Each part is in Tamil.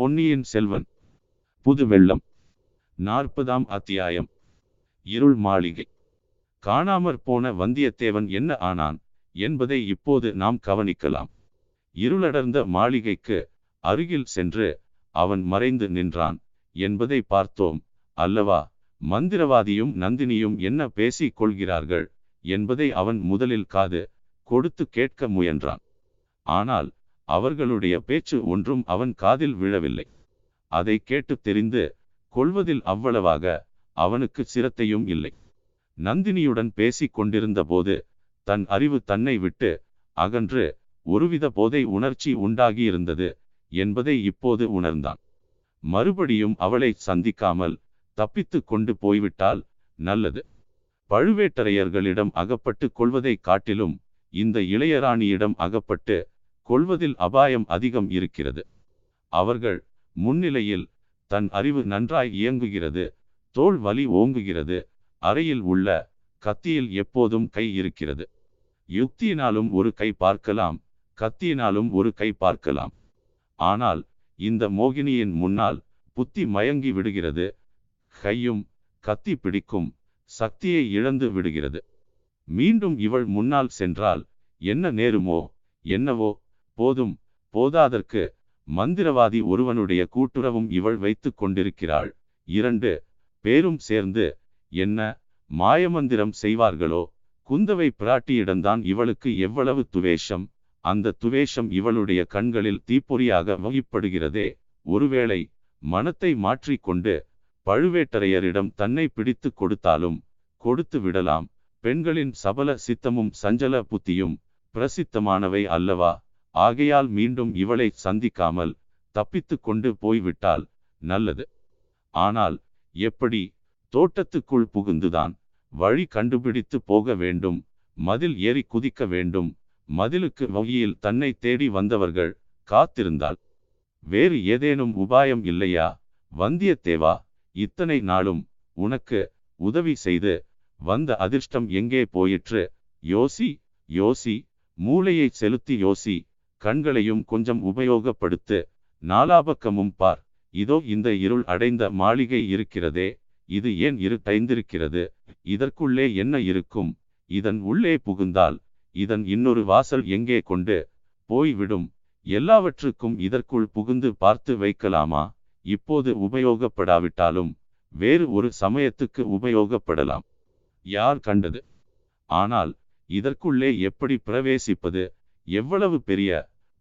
பொன்னியின் செல்வன். புது வெள்ளம். நாற்பதாம் அத்தியாயம். இருள் மாளிகை. காணாமற் போன வந்தியத்தேவன் என்ன ஆனான் என்பதை இப்போது நாம் கவனிக்கலாம். இருளடர்ந்த மாளிகைக்கு அருகில் சென்று அவன் மறைந்து நின்றான் என்பதை பார்த்தோம் அல்லவா? மந்திரவாதியும் நந்தினியும் என்ன பேசிக் கொள்கிறார்கள் என்பதை அவன் முதலில் காது கொடுத்து கேட்க முயன்றான். ஆனால் அவர்களுடைய பேச்சு ஒன்றும் அவன் காதில் விழவில்லை. அதை கேட்டு தெரிந்து கொள்வதில் அவ்வளவாக அவனுக்கு சிரத்தையும் இல்லை. நந்தினியுடன் பேசிக் கொண்டிருந்த போது தன் அறிவு தன்னை விட்டு அகன்று ஒருவித போதை உணர்ச்சி உண்டாகியிருந்தது என்பதை இப்போது உணர்ந்தான். மறுபடியும் அவளை சந்திக்காமல் தப்பித்து கொண்டு போய்விட்டால் நல்லது. பழுவேட்டரையர்களிடம் அகப்பட்டு கொள்வதை காட்டிலும் இந்த இளையராணியிடம் அகப்பட்டு கொள்வதில் அபாயம் அதிகம் இருக்கிறது. அவர்கள் முன்னிலையில் தன் அறிவு நன்றாய் இயங்குகிறது தோல் வலி ஓங்குகிறது அறையில் உள்ள கத்தியில் எப்போதும் கை இருக்கிறது. யுக்தியினாலும் ஒரு கை பார்க்கலாம் கத்தியினாலும் ஒரு கை பார்க்கலாம். ஆனால் இந்த மோகினியின் முன்னால் புத்தி மயங்கி விடுகிறது கையும் கத்தி பிடிக்கும் சக்தியை இழந்து விடுகிறது. மீண்டும் இவள் முன்னால் சென்றால் என்ன நேருமோ என்னவோ போதும் போதாதற்கு மந்திரவாதி ஒருவனுடைய கூட்டுறவும் இவள் வைத்து கொண்டிருக்கிறாள். இரண்டு பேரும் சேர்ந்து என்ன மாயமந்திரம் செய்வார்களோ குந்தவை பிராட்டியிடம்தான் இவளுக்கு எவ்வளவு துவேஷம் அந்த துவேஷம் இவளுடைய கண்களில் தீப்பொறியாக வகிப்படுகிறதே. ஒருவேளை மனத்தை மாற்றிக்கொண்டு பழுவேட்டரையரிடம் தன்னை பிடித்து கொடுத்தாலும் கொடுத்து விடலாம். பெண்களின் சபல சித்தமும் சஞ்சல புத்தியும் பிரசித்தமானவை அல்லவா? ஆகையால் மீண்டும் இவளை சந்திக்காமல் தப்பித்து கொண்டு போய்விட்டால் நல்லது. ஆனால் எப்படி? தோட்டத்துக்குள் புகுந்துதான். வழி கண்டுபிடித்து போக வேண்டும். மதில் ஏறி குதிக்க வேண்டும். மதிலுக்கு வகையில் தன்னை தேடி வந்தவர்கள் காத்திருந்தால். வேறு ஏதேனும் உபாயம் இல்லையா? வந்தியத்தேவா இத்தனை நாளும் உனக்கு உதவி செய்து வந்த அதிர்ஷ்டம் எங்கே போயிற்று? யோசி யோசி மூளையை செலுத்தி யோசி. கண்களையும் கொஞ்சம் உபயோகப்படுத்து நாலாபக்கமும் பார். இதோ இந்த இருள் அடைந்த மாளிகை இருக்கிறதே இது ஏன் இருட்டைந்திருக்கிறது? இதற்குள்ளே என்ன இருக்கும்? இதன் உள்ளே புகுந்தால் இதன் இன்னொரு வாசல் எங்கே கொண்டு போய்விடும்? எல்லாவற்றுக்கும் இதற்குள் புகுந்து பார்த்து வைக்கலாமா? இப்போது உபயோகப்படாவிட்டாலும் வேறு ஒரு சமயத்துக்கு உபயோகப்படலாம். யார் கண்டது? ஆனால் இதற்குள்ளே எப்படி பிரவேசிப்பது? எவ்வளவு பெரிய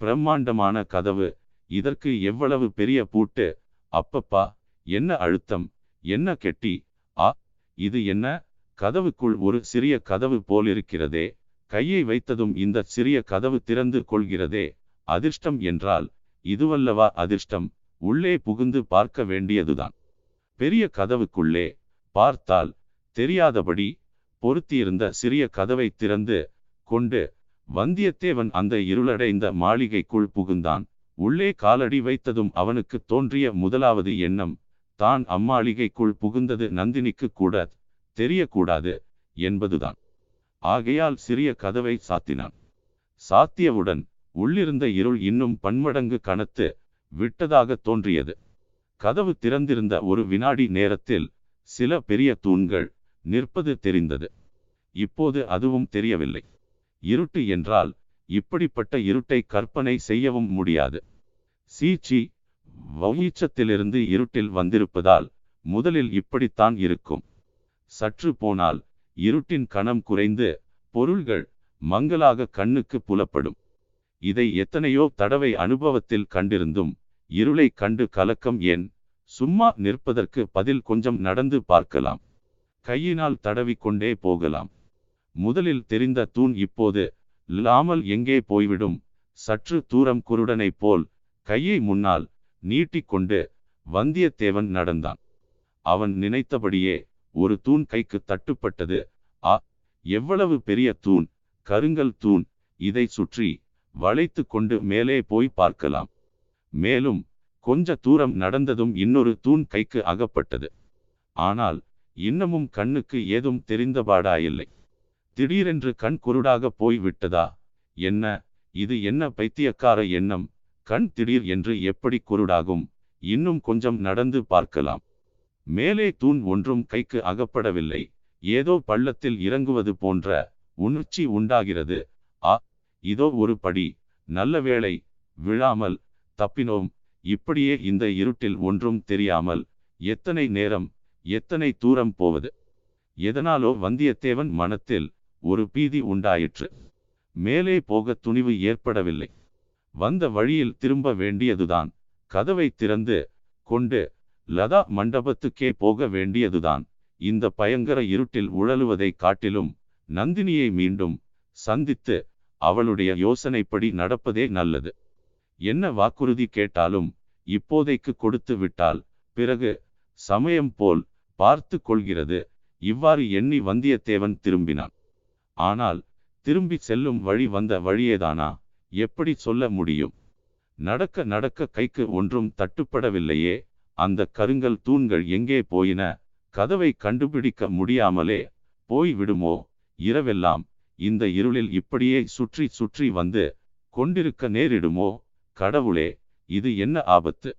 பிரம்மாண்டமான கதவு இதற்கு எவ்வளவு பெரிய பூட்டு அப்பப்பா என்ன அழுத்தம் என்ன கெட்டி ஆ இது என்ன? கதவுக்குள் ஒரு சிறிய கதவு போலிருக்கிறதே கையை வைத்ததும் இந்த சிறிய கதவு திறந்து கொள்கிறதே அதிர்ஷ்டம் என்றால் இதுவல்லவா அதிர்ஷ்டம் உள்ளே புகுந்து பார்க்க வேண்டியதுதான். பெரிய கதவுக்குள்ளே பார்த்தால் தெரியாதபடி பொருத்தியிருந்த சிறிய கதவை திறந்து கொண்டு வந்தியத்தேவன் அந்த இருளடைந்த மாளிகைக்குள் புகுந்தான். உள்ளே காலடி வைத்ததும் அவனுக்கு தோன்றிய முதலாவது எண்ணம் தான் அம்மாளிகைக்குள் புகுந்தது நந்தினிக்கு கூட தெரியக்கூடாது என்பதுதான். ஆகையால் சிறிய கதவை சாத்தினான். சாத்தியவுடன் உள்ளிருந்த இருள் இன்னும் பன்மடங்கு கனத்து விட்டதாக தோன்றியது. கதவு திறந்திருந்த ஒரு வினாடி நேரத்தில் சில பெரிய தூண்கள் நிற்பது தெரிந்தது. இப்போது அதுவும் தெரியவில்லை. இருட்டு என்றால் இப்படிப்பட்ட இருட்டை கற்பனை செய்யவும் முடியாது. சீச்சி வௌச்சத்திலிருந்து இருட்டில் வந்திருப்பதால் முதலில் இப்படித்தான் இருக்கும். சற்று போனால் இருட்டின் கணம் குறைந்து பொருள்கள் மங்களாக கண்ணுக்கு புலப்படும். இதை எத்தனையோ தடவை அனுபவத்தில் கண்டிருந்தும் இருளை கண்டு கலக்கம் ஏன்? சும்மா நிற்பதற்கு பதில் கொஞ்சம் நடந்து பார்க்கலாம். கையினால் தடவிக்கொண்டே போகலாம். முதலில் தெரிந்த தூண் இப்போது இல்லாமல் எங்கே போய்விடும்? சற்று தூரம் குருடனைப் போல் கையை முன்னால் நீட்டிக்கொண்டு வந்தியத்தேவன் நடந்தான். அவன் நினைத்தபடியே ஒரு தூண் கைக்கு தட்டுப்பட்டது. ஆ எவ்வளவு பெரிய தூண்? கருங்கல் தூண். இதை சுற்றி வளைத்து கொண்டு மேலே போய் பார்க்கலாம். மேலும் கொஞ்ச தூரம் நடந்ததும் இன்னொரு தூண் கைக்கு அகப்பட்டது. ஆனால் இன்னமும் கண்ணுக்கு ஏதும் தெரிந்தபாடாயில்லை. திடீரென்று கண் குருடாக போய் விட்டதா என்ன? இது என்ன பைத்தியக்கார எண்ணம்? கண் திடீர் என்று எப்படி குருடாகும்? இன்னும் கொஞ்சம் நடந்து பார்க்கலாம். மேலே தூண் ஒன்றும் கைக்கு அகப்படவில்லை. ஏதோ பள்ளத்தில் இறங்குவது போன்ற உணர்ச்சி உண்டாகிறது. ஆ இதோ ஒரு படி. நல்ல வேளை விழாமல் தப்பினோம். இப்படியே இந்த இருட்டில் ஒன்றும் தெரியாமல் எத்தனை நேரம் எத்தனை தூரம் போவது? எதனாலோ வந்தியத்தேவன் மனத்தில் ஒரு பீதி உண்டாயிற்று. மேலே போக துணிவு ஏற்படவில்லை. வந்த வழியில் திரும்ப வேண்டியதுதான். கதவை திறந்து கொண்டு லதா மண்டபத்துக்கே போக வேண்டியதுதான். இந்த பயங்கர இருட்டில் உழலுவதை காட்டிலும் நந்தினியை மீண்டும் சந்தித்து அவளுடைய யோசனைப்படி நடப்பதே நல்லது. என்ன வாக்குறுதி கேட்டாலும் இப்போதைக்கு கொடுத்து விட்டால் பிறகு சமயம் போல் பார்த்து கொள்கிறது. இவ்வாறு எண்ணி வந்தியத்தேவன் திரும்பினான். ஆனால் திரும்பி செல்லும் வழி வந்த வழியேதானா? எப்படி சொல்ல முடியும்? நடக்க நடக்க கைக்கு ஒன்றும் தட்டுப்படவில்லையே. அந்த கருங்கல் தூண்கள் எங்கே போயின? கதவை கண்டுபிடிக்க முடியாமலே போய் விடுமோ? இரவெல்லாம் இந்த இருளில் இப்படியே சுற்றி சுற்றி வந்து கொண்டிருக்க நேரிடுமோ? கடவுளே இது என்ன ஆபத்து?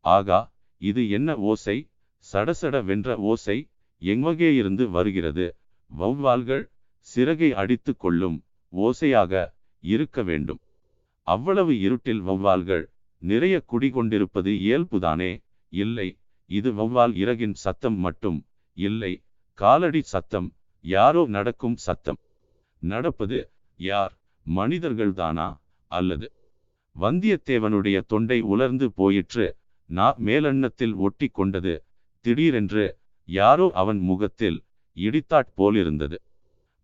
ஆகா இது என்ன ஓசை? சடசட வென்ற ஓசை எங்கே இருந்து வருகிறது? வௌவால்கள் சிறகை அடித்து கொள்ளும் ஓசையாக இருக்க வேண்டும். அவ்வளவு இருட்டில் வௌவால்கள் நிறைய குடிகொண்டிருப்பது இயல்புதானே? இல்லை இது வௌவால் இறகின் சத்தம் மட்டும். இல்லை காலடி சத்தம் யாரோ நடக்கும் சத்தம். நடப்பது யார்? மனிதர்கள்தானா? அல்லது வந்தியத்தேவனுடைய தொண்டை உலர்ந்து போயிற்று நா மேலெண்ணத்தில் ஒட்டி கொண்டது திடீரென்று யாரோ அவன் முகத்தில் இடித்தாற் போலிருந்தது.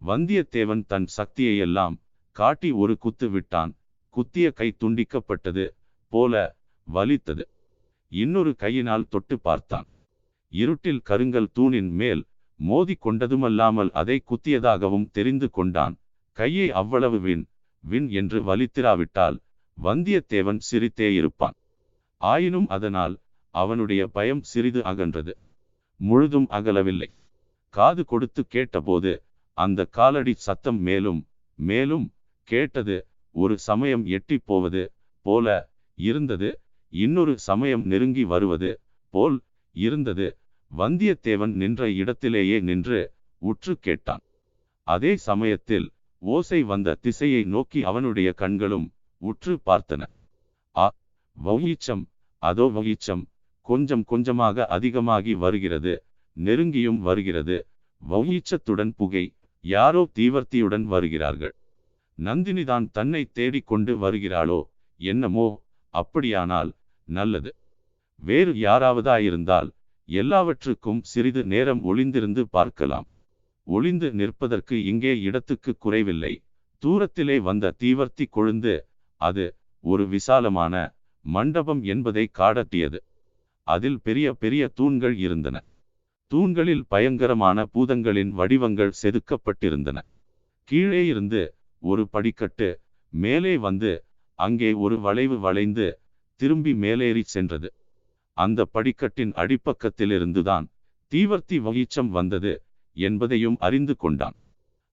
வந்தியத்தேவன் தன் சக்தியையெல்லாம் காட்டி ஒரு குத்து விட்டான். குத்திய கை துண்டிக்கப்பட்டது போல வலித்தது. இன்னொரு கையினால் தொட்டு பார்த்தான். இருட்டில் கருங்கல் தூணின் மேல் மோதி கொண்டதுமல்லாமல் அதை குத்தியதாகவும் தெரிந்து கொண்டான். கையை அவ்வளவு வின் வின் என்று வலித்திராவிட்டால் வந்தியத்தேவன் சிரித்தே இருப்பான். ஆயினும் அதனால் அவனுடைய பயம் சிறிது அகன்றது. முழுதும் அகலவில்லை. காது கொடுத்து கேட்டபோது அந்த காலடி சத்தம் மேலும் மேலும் கேட்டது ஒரு சமயம் எட்டி போவது போல இருந்தது இன்னொரு சமயம் நெருங்கி வருவது போல் இருந்தது. வந்தியத்தேவன் நின்ற இடத்திலேயே நின்று உற்று கேட்டான். அதே சமயத்தில் ஓசை வந்த திசையை நோக்கி அவனுடைய கண்களும் உற்று பார்த்தன. ஆ வௌயிச்சம் அதோ வௌயிச்சம் கொஞ்சம் கொஞ்சமாக அதிகமாகி வருகிறது நெருங்கியும் வருகிறது. வௌயிச்சத்துடன் புகை யாரோ தீவர்த்தியுடன் வருகிறார்கள். நந்தினிதான் தன்னை தேடிக்கொண்டு வருகிறாளோ என்னமோ அப்படியானால் நல்லது. வேறு யாராவதாயிருந்தால் எல்லாவற்றுக்கும் சிறிது நேரம் ஒளிந்திருந்து பார்க்கலாம். ஒளிந்து நிற்பதற்கு இங்கே இடத்துக்கு குறைவில்லை. தூரத்திலே வந்த தீவர்த்தி கொழுந்து அது ஒரு விசாலமான மண்டபம் என்பதை காடட்டியது. அதில் பெரிய பெரிய தூண்கள் இருந்தன. தூண்களில் பயங்கரமான பூதங்களின் வடிவங்கள் செதுக்கப்பட்டிருந்தன. கீழே இருந்து ஒரு படிக்கட்டு மேலே வந்து அங்கே ஒரு வளைவு வளைந்து திரும்பி மேலேறி சென்றது. அந்த படிக்கட்டின் அடிப்பக்கத்திலிருந்துதான் தீவர்த்தி வகிச்சம் வந்தது என்பதையும் அறிந்து கொண்டான்.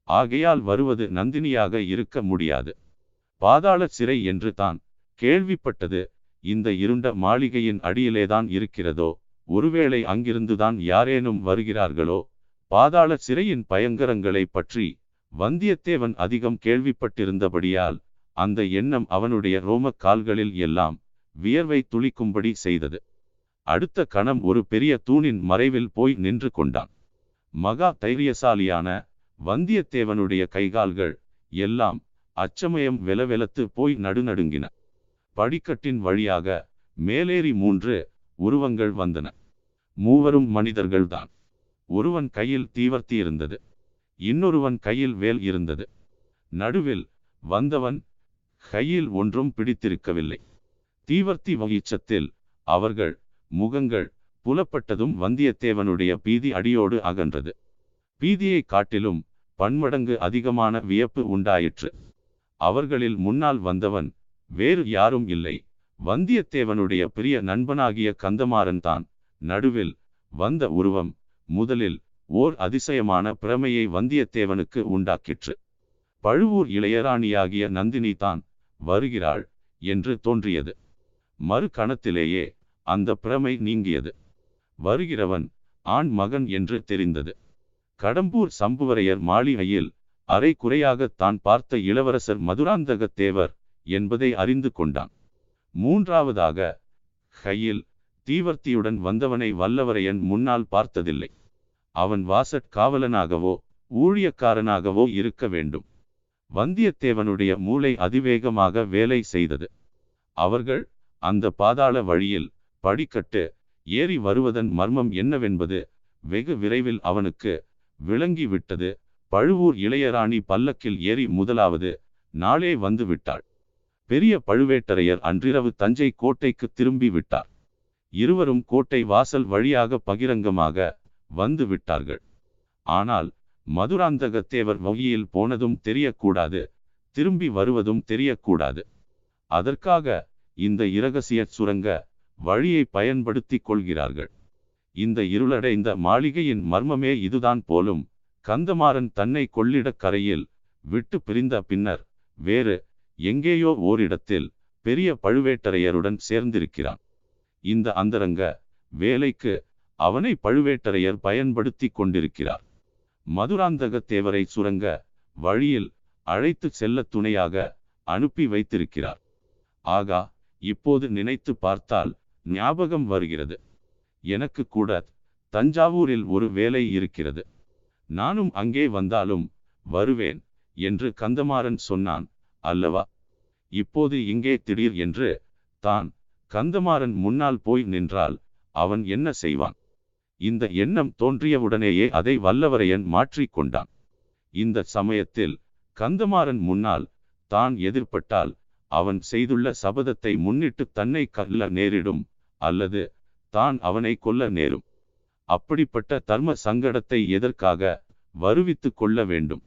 ஆகையால் வருவது நந்தினியாக இருக்க முடியாது. பாதாள சிறை என்று தான் கேள்விப்பட்டது. இந்த இருண்ட மாளிகையின் அடியிலேதான் இருக்கிறதோ ஒருவேளை அங்கிருந்துதான் யாரேனும் வருகிறார்களோ பாதாள சிறையின் பயங்கரங்களை பற்றி வந்தியத்தேவன் அதிகம் கேள்விப்பட்டிருந்தபடியால் அந்த எண்ணம் அவனுடைய ரோம கால்களில் எல்லாம் வியர்வை துளிக்கும்படி செய்தது. அடுத்த கணம் ஒரு பெரிய தூணின் மறைவில் போய் நின்று கொண்டான். மகா தைரியசாலியான வந்தியத்தேவனுடைய கைகால்கள் எல்லாம் அச்சமயம் வெலவெலத்து போய் நடுநடுங்கின. படிக்கட்டின் வழியாக மேலேறி மூன்று உருவங்கள் வந்தன. மூவரும் மனிதர்கள்தான். ஒருவன் கையில் தீவர்த்தி இருந்தது இன்னொருவன் கையில் வேல் இருந்தது. நடுவில் வந்தவன் கையில் ஒன்றும் பிடித்திருக்கவில்லை. தீவர்த்தி வகிச்சத்தில் அவர்கள் முகங்கள் புலப்பட்டதும் வந்தியத்தேவனுடைய பீதி அடியோடு அகன்றது. பீதியை காட்டிலும் பன்மடங்கு அதிகமான வியப்பு உண்டாயிற்று. அவர்களில் முன்னால் வந்தவன் வேறு யாரும் இல்லை. வந்தியத்தேவனுடைய பிரிய நண்பனாகிய கந்தமாறன் தான் நடுவில் வந்த உருவம் முதலில் ஓர் அதிசயமான பிரமையை வந்தியத்தேவனுக்கு உண்டாக்கிற்று. பழுவூர் இளையராணியாகிய நந்தினி தான் வருகிறாள் என்று தோன்றியது. மறு கணத்திலேயே அந்த பிரமை நீங்கியது. வருகிறவன் ஆண் மகன் என்று தெரிந்தது. கடம்பூர் சம்புவரையர் மாளிகையில் அரை குறையாக தான் பார்த்த இளவரசர் மதுராந்தக தேவர் என்பதை அறிந்து கொண்டான். மூன்றாவதாக கையில் தீவர்த்தியுடன் வந்தவனை வல்லவரையன் முன்னால் பார்த்ததில்லை. அவன் வாசட் காவலனாகவோ ஊழியக்காரனாகவோ இருக்க வேண்டும். வந்தியத்தேவனுடைய மூளை அதிவேகமாக வேலை செய்தது. அவர்கள் அந்த பாதாள வழியில் படிக்கட்டு ஏறி வருவதன் மர்மம் என்னவென்பது வெகு விரைவில் அவனுக்கு விளங்கிவிட்டது பழுவூர் இளையராணி பல்லக்கில் ஏறி முதலாவது நாளே வந்து விட்டாள் பெரிய பழுவேட்டரையர் அன்றிரவு தஞ்சை கோட்டைக்கு திரும்பி விட்டார். இருவரும் கோட்டை வாசல் வழியாக பகிரங்கமாக வந்து விட்டார்கள். ஆனால் மதுராந்தகத்தேவர் வகையில் போனதும் தெரியக்கூடாது திரும்பி வருவதும் தெரியக்கூடாது. அதற்காக இந்த இரகசிய சுரங்க வழியை பயன்படுத்தி கொள்கிறார்கள். இந்த இருளடைந்த மாளிகையின் மர்மமே இதுதான் போலும் கந்தமாறன் தன்னை கொள்ளிடக் கரையில் விட்டு பிரிந்த பின்னர் வேறு எங்கேயோ ஓரிடத்தில் பெரிய பழுவேட்டரையருடன் சேர்ந்திருக்கிறான். இந்த அந்தரங்க வேலைக்கு அவனை பழுவேட்டரையர் பயன்படுத்தி கொண்டிருக்கிறார். மதுராந்தக தேவரை சுரங்க வழியில் அழைத்து செல்ல துணையாக அனுப்பி வைத்திருக்கிறார். ஆகா இப்போது நினைத்து பார்த்தால் ஞாபகம் வருகிறது. எனக்கு கூட தஞ்சாவூரில் ஒரு வேலை இருக்கிறது. நானும் அங்கே வந்தாலும் வருவேன் என்று கந்தமாறன் சொன்னான் அல்லவா? இப்போது இங்கே திடீர் என்று தான் கந்தமாறன் முன்னால் போய் நின்றால் அவன் என்ன செய்வான்? இந்த எண்ணம் தோன்றியவுடனேயே அதை வல்லவரையன் மாற்றிக்கொண்டான் இந்த சமயத்தில் கந்தமாறன் முன்னால் தான் எதிர்பட்டால் அவன் செய்துள்ள சபதத்தை முன்னிட்டு தன்னை கல்ல நேரிடும் அல்லது தான் அவனை கொல்ல நேரும். அப்படிப்பட்ட தர்ம சங்கடத்தை எதற்காக வருவித்து கொள்ள வேண்டும்?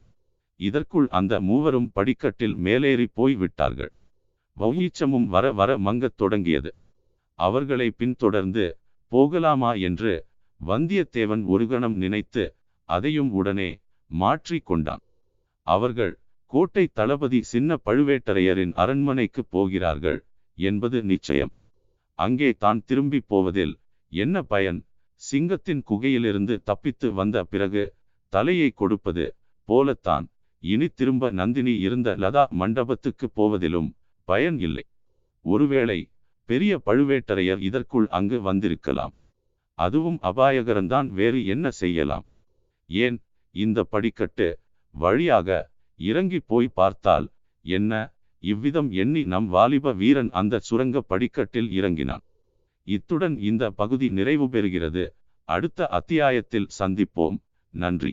இதற்குள் அந்த மூவரும் படிக்கட்டில் மேலேறி போய் விட்டார்கள் வௌயீச்சமும் வர வர மங்கத் தொடங்கியது. அவர்களை பின்தொடர்ந்து போகலாமா? என்று வந்தியத்தேவன் ஒரு கணம் நினைத்து அதையும் உடனே மாற்றி கொண்டான். அவர்கள் கோட்டை தளபதி சின்ன பழுவேட்டரையரின் அரண்மனைக்கு போகிறார்கள் என்பது நிச்சயம். அங்கே தான் திரும்பி போவதில் என்ன பயன்? சிங்கத்தின் குகையிலிருந்து தப்பித்து வந்த பிறகு தலையை கொடுப்பது போலத்தான். இனி திரும்ப நந்தினி இருந்த லதா மண்டபத்துக்கு போவதிலும் பயன் இல்லை. ஒருவேளை பெரிய பழுவேட்டரையர் இதற்குள் அங்கு வந்திருக்கலாம். அதுவும் அபாயகரம்தான் வேறு என்ன செய்யலாம்? ஏன் இந்த படிக்கட்டு வழியாக இறங்கி போய் பார்த்தால் என்ன? இவ்விதம் எண்ணி நம் வாலிப வீரன் அந்த சுரங்க படிக்கட்டில் இறங்கினான். இத்துடன் இந்த பகுதி நிறைவு பெறுகிறது அடுத்த அத்தியாயத்தில் சந்திப்போம். நன்றி.